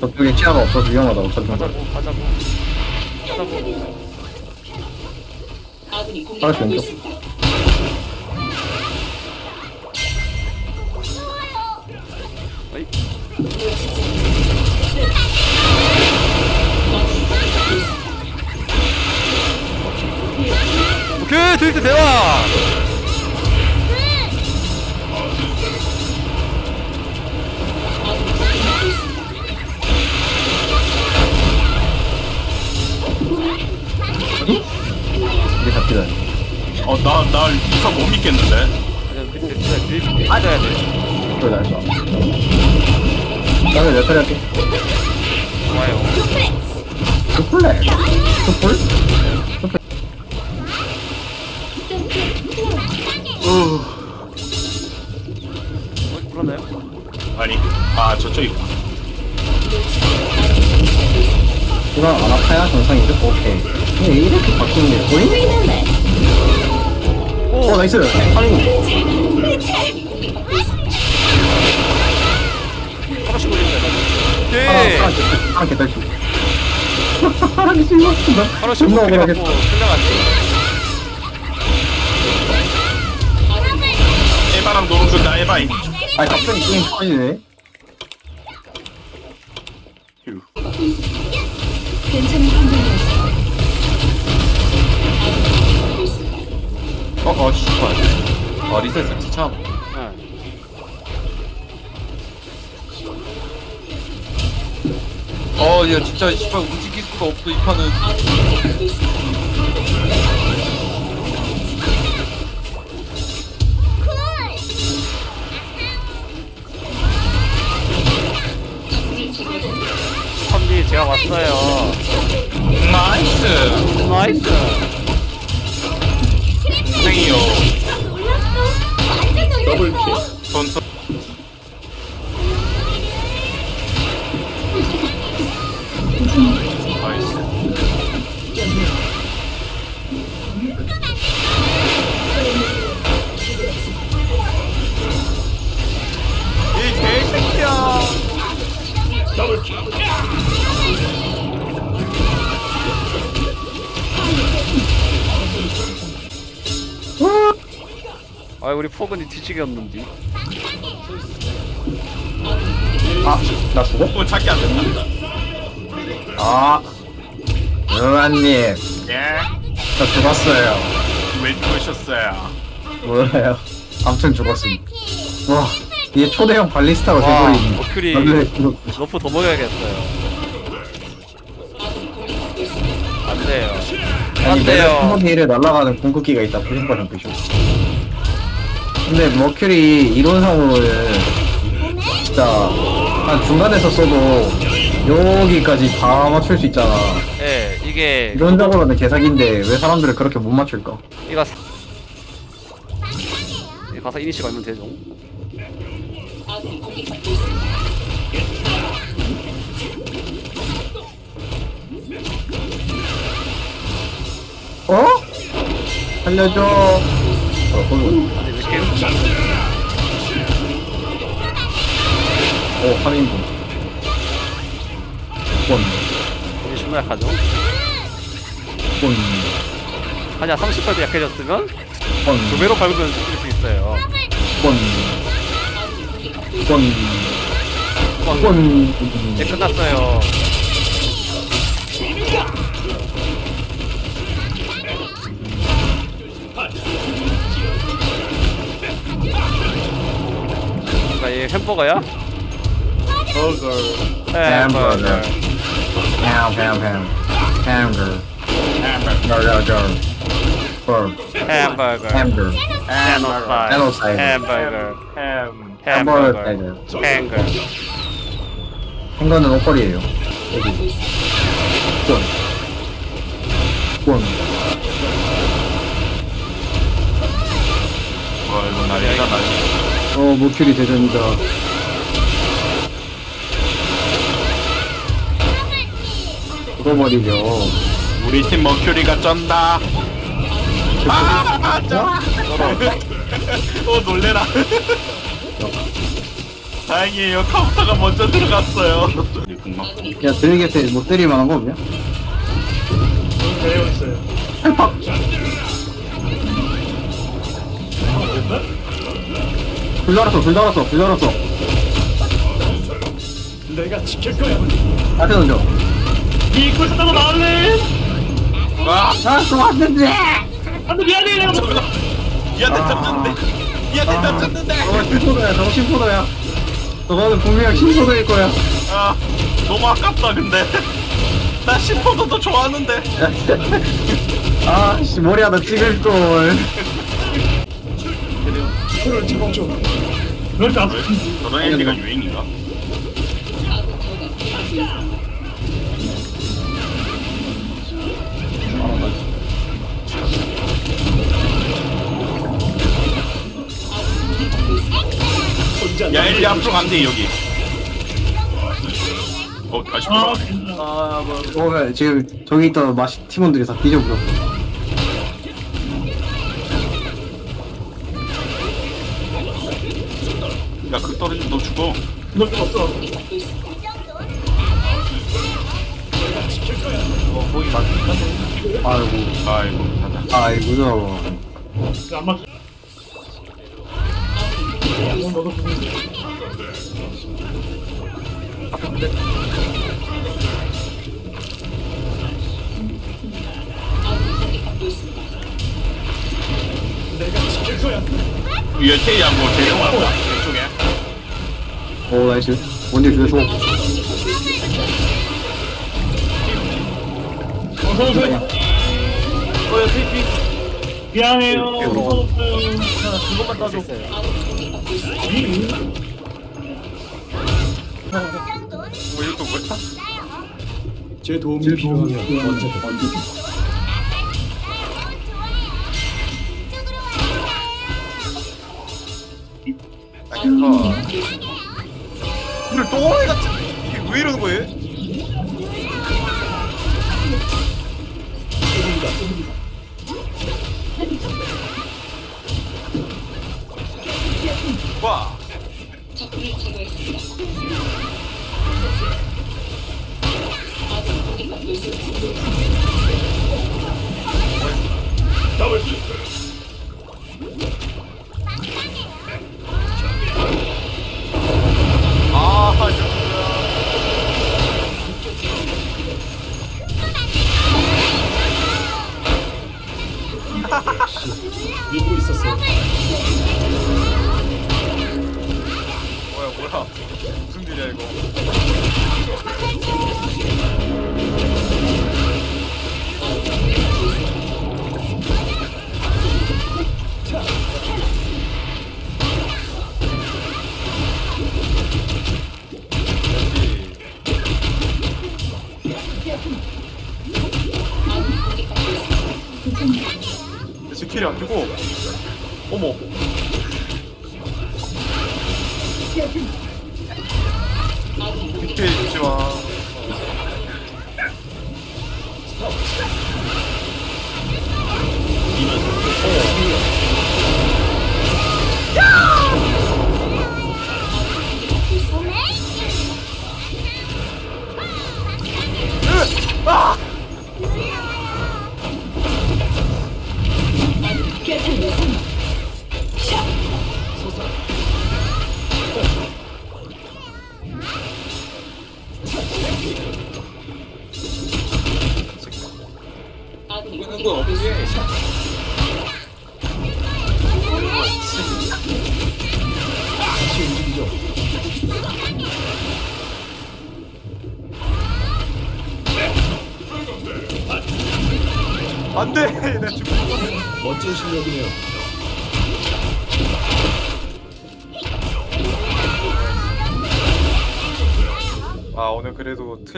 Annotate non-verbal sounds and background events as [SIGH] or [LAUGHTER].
저쪽에 치아가 없어서 위험하다고 찾는 거. 가자고 가자고 가자고 아군이 알았어, 공격받고 왼쪽. 있습니다. 어이 오케이 드리트 대화 이게 잡히다. 어, 나, 나 이사 못 믿겠는데? 그냥 드리트 드리트 드리트 맞아야 돼 그걸 날 쏴. 나는 내 차례 할게. 좋아요 스플레. 스플? 어, 어, 불렀나요? 아니, 아, 저쪽이구나. 이건 안 아파야 정상이죠? 오케이. 근데 이렇게 바뀌는 게 보이네? 오 어, 나이스. 하나씩 오케이. 하나씩 존나 억울하겠다. 에바랑 노는. 아니, 갑자기 게임 터지네. 휴. 괜찮은 어, 어, 씨발. 어, 리셋 설치 참. 응 어, 야, 진짜, 씨발, 움직일 수가 없어, 이 판은. 선비 제가 왔어요 나이스. 나이스 전 우리 포근이 뒤지겠는데 아, 나 죽어? 어, 찾기 안 된다. 아. 응아님, 예. 저 죽었어요. 왜 죽으셨어요? 몰라요. 아무튼 죽었음. 와, 이게 초대형 발리스타로 와, 돼버린. 머큐리. 원래 러프 더 먹여야겠어요 안 돼요 아니 안 매달 돼요 3분의 1에 날아가는 궁극기가 있다 부신과장 표시 근데 머큐리 이론상으로는 진짜 한 중간에서 써도 여기까지 다 맞출 수 있잖아 예 이게 이론적으로는 개사기인데 왜 사람들을 그렇게 못 맞출까 이거 사... 이 가서 이니시 걸면 되죠. 어? 살려줘 어, 거 이렇게 오 3인분 본, 이제 존나 약하죠. 본, 아니야 30%도 약해졌으면 본, 두 배로 밟으면 이길 수 있어요. 본, 본, 뻥. 본, 이제 끝났어요 얘 햄버거야? 버거. 햄버거 햄, 햄, 햄, 햄버, 버거, 버, 햄버거 햄버, 제노사이드 제노사이드. 햄버거 햄. 햄버거 햄버거 타이거. 햄버 행거는 옷걸이에요. 여기. 권. 권. 와, 이거 난리다, 난리. 어, 모큐리 대전이다. 죽어버리죠. 우리 팀 머큐리가 쩐다. 아, 쩐다. 어, 놀래라. 다행이에요. 카운터가 먼저 들어갔어요. 야 드래기한테 못 때릴 만한 거 없냐? 배워 있어요. 불 달았어 불 달았어 불 달았어. 내가 지킬 거야. 앞에 던져. 이 입구에서 따고 나올래? 아또 왔는데! 안돼 미안해 내가 못. 얘한테 잡혔는데 얘한테 잡혔는데. 저거 신포도야 저거 신포도야. 저거는 분명 신포도일 거야. 아 너무 아깝다 근데. 나 신포도도 좋아하는데. [LAUGHS] 아씨 머리 하나 찍을 걸 좀. 그렇지 않 저런 엘리가 유행인가? 야 엘리 앞으로 간대 여기. 어 다시 아, 돌아 어 지금 저기 있던 마시 팀원들이 다 뒤져버렸어 야그 떨어지면 너 죽어 너좀 없어. 아이고 아이고 가자 아이고 안 맞. 어, 너도 죽는데. 내가 지킬 거야. 위에 테이하고 대령 왔다 왼쪽에 오 나이스 원딜 주소 어서 오세요. 테이피. 미안해요. 그것만 따줘. 뭐 이것도 뭐야? 제 도움이 필요하면. 오늘 또라이 같은 이게 왜 이러는 거예요? 와 적군을 스킬이 안 주고. 어머. 스킬 주지 마 안돼 나 죽어 멋진 실력이네요. 아 오늘 그래도 틀